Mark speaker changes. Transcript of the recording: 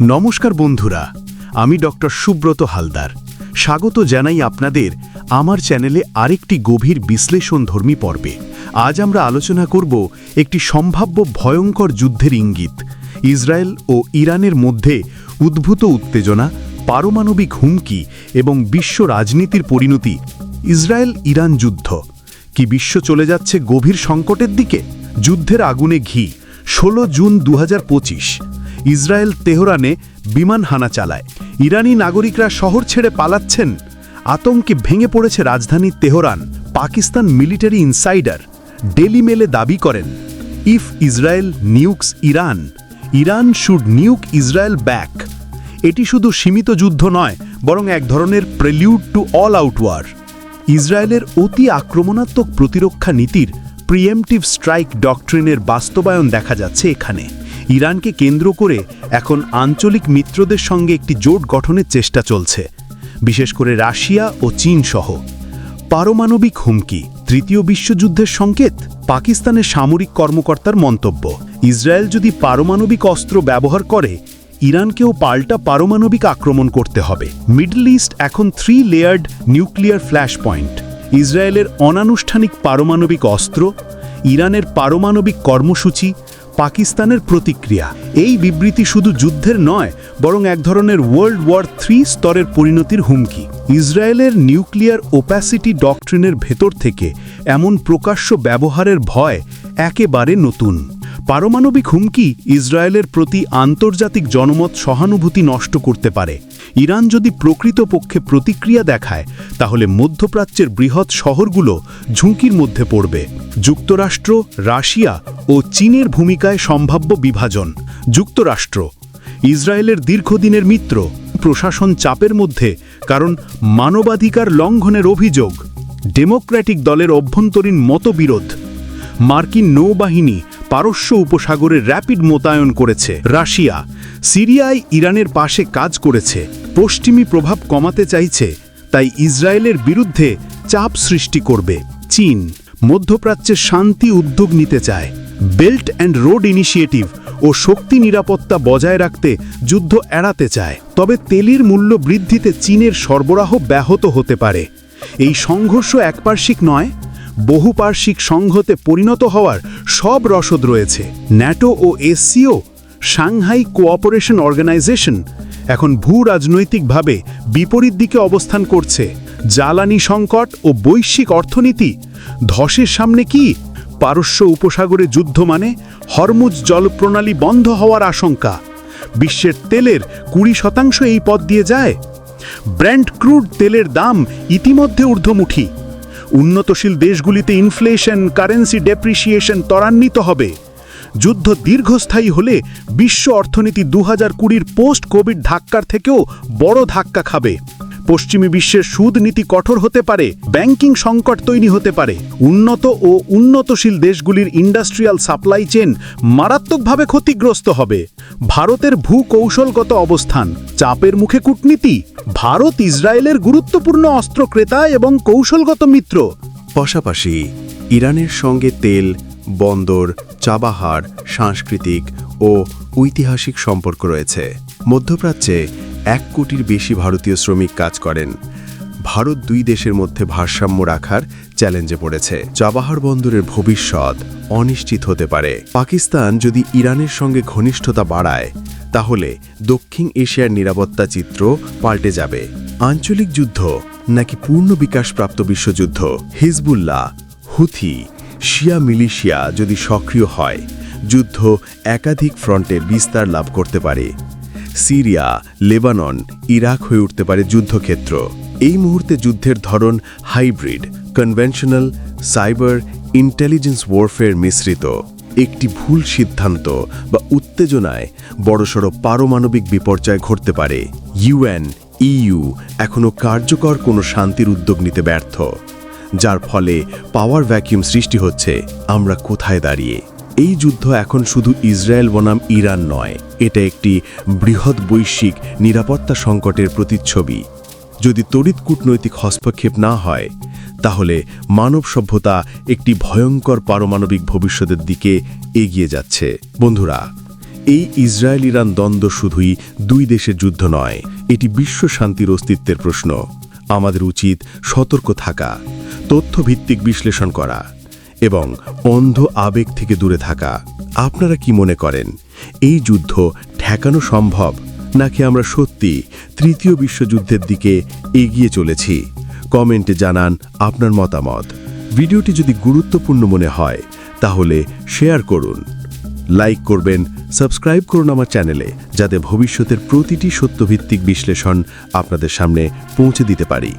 Speaker 1: নমস্কার বন্ধুরা, আমি ডক্টর সুব্রত হালদার। স্বাগত জানাই আপনাদের আমার চ্যানেলে আরেকটি গভীর বিশ্লেষণধর্মী পর্বে। আজ আমরা আলোচনা করব একটি সম্ভাব্য ভয়ঙ্কর যুদ্ধের ইঙ্গিত। ইসরায়েল ও ইরানের মধ্যে উদ্ভূত উত্তেজনা, পারমাণবিক হুমকি এবং বিশ্ব রাজনীতির পরিণতি। ইসরায়েল ইরান যুদ্ধ। কি বিশ্ব চলে যাচ্ছে গভীর সংকটের দিকে? যুদ্ধের আগুনে ঘি, ষোলো জুন দু হাজার পঁচিশ। ইসরায়েল তেহরানে বিমান হানা চালায়। ইরানি নাগরিকরা শহর ছেড়ে পালাচ্ছেন। আতঙ্কে ভেঙে পড়েছে রাজধানী Tehran, Pakistan military insider. Daily Mail দাবি করেন, if Israel nukes Iran Iran should nuke Israel back. এটি শুধু সীমিত যুদ্ধ নয়, বরং এক ধরনের prelude to all out war. ইসরায়েলের অতি আক্রমণাত্মক প্রতিরক্ষা নীতির প্রিএমটিভ স্ট্রাইক ডকট্রিনের বাস্তবায়ন দেখা যাচ্ছে এখানে। ইরানকে কেন্দ্র করে এখন আঞ্চলিক মিত্রদের সঙ্গে একটি জোট গঠনের চেষ্টা চলছে। বিশেষ করে রাশিয়া ও চীন সহ। পারমাণবিক হুমকি, তৃতীয় বিশ্বযুদ্ধের সংকেত, পাকিস্তানের সামরিক কর্মকর্তার মন্তব্য। ইসরায়েল যদি পারমাণবিক অস্ত্র ব্যবহার করে, ইরানকেও পাল্টা পারমাণবিক আক্রমণ করতে হবে। মিডল ইস্ট এখন three layered nuclear flash point ইসরায়েলের অনানুষ্ঠানিক পারমাণবিক অস্ত্র, ইরানের পারমাণবিক কর্মসূচি পাকিস্তানের প্রতিক্রিয়া। এই বিবৃতি শুধু যুদ্ধের নয়, বরং এক ধরনের ওয়ার্ল্ড ওয়ার থ্রি স্তরের পরিণতির হুমকি। ইসরায়েলের নিউক্লিয়ার ওপ্যাসিটি ডকট্রিনের ভেতর থেকে এমন প্রকাশ্য ব্যবহারের ভয় একেবারে নতুন। পারমাণবিক হুমকি ইসরায়েলের প্রতি আন্তর্জাতিক জনমত সহানুভূতি নষ্ট করতে পারে। ইরান যদি প্রকৃতপক্ষে প্রতিক্রিয়া দেখায়, তাহলে মধ্যপ্রাচ্যের বৃহৎ শহরগুলো ঝুঁকির মধ্যে পড়বে। যুক্তরাষ্ট্র, রাশিয়া ও চীনের ভূমিকায় সম্ভাব্য বিভাজন। যুক্তরাষ্ট্র, ইসরায়েলের দীর্ঘদিনের মিত্র, প্রশাসন চাপের মধ্যে, কারণ মানবাধিকার লঙ্ঘনের অভিযোগ। ডেমোক্র্যাটিক দলের অভ্যন্তরীণ মতবিরোধ। মার্কিন নৌবাহিনী পারস্য উপসাগরে র্যাপিড মোতায়েন করেছে রাশিয়া। সিরিয়ায় ইরানের পাশে কাজ করেছে। পশ্চিমী প্রভাব কমাতে চাইছে, তাই ইসরায়েলের বিরুদ্ধে চাপ সৃষ্টি করবে চীন। মধ্যপ্রাচ্যের শান্তি উদ্যোগ নিতে চায়। বেল্ট অ্যান্ড রোড ইনিশিয়েটিভ ও শক্তি নিরাপত্তা বজায় রাখতে যুদ্ধ এড়াতে চায়। তবে তেলের মূল্য বৃদ্ধিতে চীনের সরবরাহ ব্যাহত হতে পারে। এই সংঘর্ষ একপার্শ্বিক নয় বহুপার্শ্বিক সংঘতে পরিণত হওয়ার সব রসদ রয়েছে। ন্যাটো ও এসসিও, সাংহাই কোঅপারেশন অর্গানাইজেশন, এখন ভূ রাজনৈতিকভাবে বিপরীত দিকে অবস্থান করছে। জ্বালানি সংকট ও বৈশ্বিক অর্থনীতি, ধসের সামনে কি? পারস্য উপসাগরে যুদ্ধ মানে হরমুজ জলপ্রণালী বন্ধ হওয়ার আশঙ্কা। বিশ্বের তেলের কুড়ি শতাংশ এই পথ দিয়ে যায়। ব্র্যান্ড ক্রুড তেলের দাম ইতিমধ্যে ঊর্ধ্বমুখী। উন্নতশীল দেশগুলিতে ইনফ্লেশন কারেন্সি ডেপ্রিসিয়েশন ত্বরান্বিত হবে। যুদ্ধ দীর্ঘস্থায়ী হলে বিশ্ব অর্থনীতি দু হাজার কুড়ির পোস্ট কোভিড ধাক্কার থেকেও বড় ধাক্কা খাবে। পশ্চিমী বিশ্বের সুদ নীতি কঠোর হতে পারে, ব্যাংকিং সংকট তৈরি হতে পারে। উন্নত ও উন্নতশীল দেশগুলির ইন্ডাস্ট্রিয়াল সাপ্লাই চেন মারাত্মকভাবে ক্ষতিগ্রস্ত হবে। ভারতের ভূ কৌশলগত অবস্থান, চাপের মুখে কূটনীতি, ভারত ইসরায়েলের গুরুত্বপূর্ণ অস্ত্র ক্রেতা এবং কৌশলগত মিত্র।
Speaker 2: পাশাপাশি, ইরানের সঙ্গে তেল, বন্দর, চাবাহার, সাংস্কৃতিক ও ঐতিহাসিক সম্পর্ক রয়েছে। মধ্যপ্রাচ্যে এক কোটির বেশি ভারতীয় শ্রমিক কাজ করেন। ভারত দুই দেশের মধ্যে ভারসাম্য রাখার চ্যালেঞ্জে পড়েছে। চাবাহার বন্দরের ভবিষ্যৎ অনিশ্চিত হতে পারে। পাকিস্তান যদি ইরানের সঙ্গে ঘনিষ্ঠতা বাড়ায়, তাহলে দক্ষিণ এশিয়ার নিরাপত্তা চিত্র পাল্টে যাবে। আঞ্চলিক যুদ্ধ নাকি পূর্ণ বিকাশপ্রাপ্ত বিশ্বযুদ্ধ? হিজবুল্লাহ, হুথি, শিয়া মিলিশিয়া যদি সক্রিয় হয়, যুদ্ধ একাধিক ফ্রন্টে বিস্তার লাভ করতে পারে। সিরিয়া, লেবানন, ইরাক হয়ে উঠতে পারে যুদ্ধক্ষেত্র। এই মুহূর্তে যুদ্ধের ধরন hybrid conventional cyber intelligence warfare মিশ্রিত। একটি ভুল সিদ্ধান্ত বা উত্তেজনায় বড়সড় পারমাণবিক বিপর্যয় ঘটতে পারে। ইউএন, ইইউ এখনও কার্যকর কোনো শান্তির উদ্যোগ নিতে ব্যর্থ। যার ফলে পাওয়ার ভ্যাকিউম সৃষ্টি হচ্ছে। আমরা কোথায় দাঁড়িয়ে? এই যুদ্ধ এখন শুধু ইসরায়েল বনাম ইরান নয়, এটা একটি বৃহৎ বৈশ্বিক নিরাপত্তা সংকটের প্রতিচ্ছবি। যদি তড়িৎ কূটনৈতিক হস্তক্ষেপ না হয়, তাহলে মানব সভ্যতা একটি ভয়ঙ্কর পারমাণবিক ভবিষ্যতের দিকে এগিয়ে যাচ্ছে। বন্ধুরা, এই ইসরায়েল ইরান দ্বন্দ্ব শুধুই দুই দেশের যুদ্ধ নয়, এটি বিশ্ব শান্তির অস্তিত্বের প্রশ্ন। আমাদের উচিত সতর্ক থাকা, তথ্যভিত্তিক বিশ্লেষণ করা। এবং অন্ধ আবেগ থেকে দূরে থাকা। আপনারা কি মনে করেন, এই যুদ্ধ ঠেকানো সম্ভব, নাকি আমরা সত্যি তৃতীয় বিশ্বযুদ্ধের দিকে এগিয়ে চলেছি? কমেন্টে জানান আপনার মতামত। ভিডিওটি যদি গুরুত্বপূর্ণ মনে হয়, তাহলে শেয়ার করুন। লাইক করবেন, সাবস্ক্রাইব করুন আমার চ্যানেলে, যাতে ভবিষ্যতের প্রতিটি সত্যভিত্তিক বিশ্লেষণ আপনাদের সামনে পৌঁছে দিতে পারি।